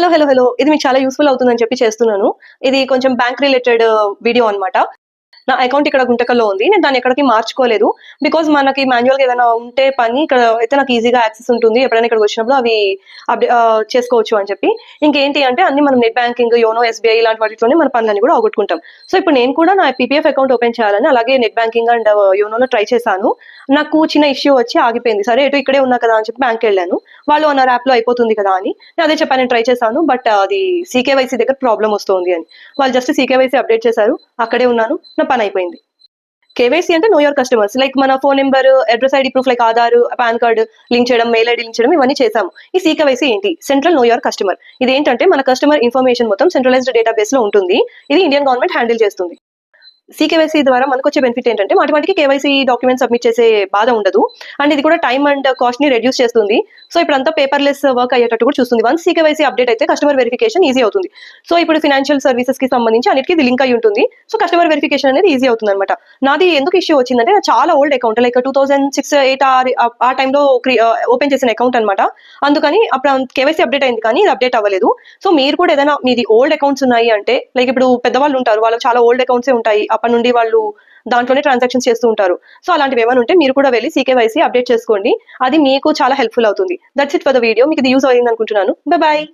Hello hello hello ఇది మీకు చాలా యూస్ఫుల్ అవుతుందని చెప్పి చేస్తున్నాను. ఇది కొంచెం బ్యాంక్ రిలేటెడ్ వీడియో అన్నమాట. నా అకౌంట్ ఇక్కడ గుంటకల్లో ఉంది. నేను దాన్ని ఎక్కడికి మార్చుకోలేదు. బికాజ్ మనకి మాన్యువల్గా ఏదైనా ఉంటే పని ఇక్కడ అయితే నాకు ఈజీగా యాక్సెస్ ఉంటుంది. ఎప్పుడైనా ఇక్కడికి వచ్చినప్పుడు అవి అప్డేట్ చేసుకోవచ్చు అని చెప్పి. ఇంకేంటి అంటే అన్ని మనం నెట్ బ్యాంకింగ్ యోనో ఎస్బీఐ ఇలాంటి వాటిలోనే మన పనులన్నీ కూడా అవగొట్టుకుంటాం సో ఇప్పుడు నేను కూడా నా పీపీఎఫ్ అకౌంట్ ఓపెన్ చేయాలని అలాగే నెట్ బ్యాంకింగ్ అండ్ యోనోలో ట్రై చేశాను. నాకు చిన్న ఇష్యూ వచ్చి ఆగిపోయింది. సరే ఎటు ఇక్కడే ఉన్నా కదా అని చెప్పి బ్యాంక్ వెళ్ళాను. వాళ్ళు అన్నారు యాప్లో అయిపోతుంది కదా అని. నేను అదే చెప్పాను ట్రై చేశాను. బట్ అది సీకేవైసీ దగ్గర ప్రాబ్లం వస్తుంది అని. వాళ్ళు జస్ట్ సీకేవైసీ అప్డేట్ చేశారు. అక్కడే ఉన్నాను. నా పని అయిపోయింది. కేవైసీ అంటే నో యువర్ కస్టమర్స్ లైక్ మన phone number address ID proof like Aadhaar PAN card link చేయడం మెయిల్ ఐడి లింక్ చేయడం ఇవన్నీ చేసాము ఈ సీకేవైసీ ఏంటి? సెంట్రల్ నో యువర్ కస్టమర్ ఇది ఏంటంటే మన కస్టమర్ ఇన్ఫర్మేషన్ మొత్తం సెంట్రలైజ్డ్ డేటాబేస్లో ఉంటుంది. ఇది ఇండియన్ గవర్నమెంట్ హ్యాండిల్ చేస్తుంది. సీకేవైసీ ద్వారా మనకు వచ్చే బెనిఫిట్ ఏంటంటే మాటి మాటికి కేవైసీ డాక్యుమెంట్ సబ్మిట్ చేసే బాధ ఉండదు. అండ్ ఇది కూడా టైం అండ్ కాస్ట్ని రెడ్యూస్ చేస్తుంది. సో ఇప్పుడు అంతా పేపర్లెస్ వర్క్ అయ్యేటట్టు కూడా చూస్తుంది. వన్స్ సీకేవైసీ అప్డేట్ అయితే కస్టమర్ వెరిఫికేషన్ ఈజీ అవుతుంది. సో ఇప్పుడు ఫినాన్షియల్ సర్వీసెస్కి సంబంధించి అన్నిటికీ ఇది లింక్ అయి ఉంటుంది. సో కస్టమర్ వెరిఫికేషన్ అనేది ఈజీ అవుతుంది అనమాట నాది ఎందుకు ఇష్యూ వచ్చిందంటే చాలా old account like two thousand six eight ఆ టైంలో ఓపెన్ చేసిన అకౌంట్ అనమాట అందుకని అప్పుడు కేవైసీ అప్డేట్ అయింది కానీ ఇది అప్డేట్ అవ్వలేదు. సో మీరు కూడా ఏదైనా మీది ఓల్డ్ అకౌంట్స్ ఉన్నాయి అంటే లైక్ ఇప్పుడు పెద్దవాళ్ళు ఉంటారు వాళ్ళకి చాలా ఓల్డ్ అకౌంట్సే ఉంటాయి. అప్పటి నుండి వాళ్ళు దాంట్లోనే ట్రాన్సాక్షన్స్ చేస్తూ ఉంటారు. సో అలాంటివి ఏమైనా ఉంటే మీరు కూడా వెళ్ళి సీకేవైసీ అప్డేట్ చేసుకోండి. అది మీకు చాలా హెల్ప్ఫుల్ అవుతుంది. That's it for the video మీకు ఇది యూస్ అయింది అనుకుంటున్నాను బాయ్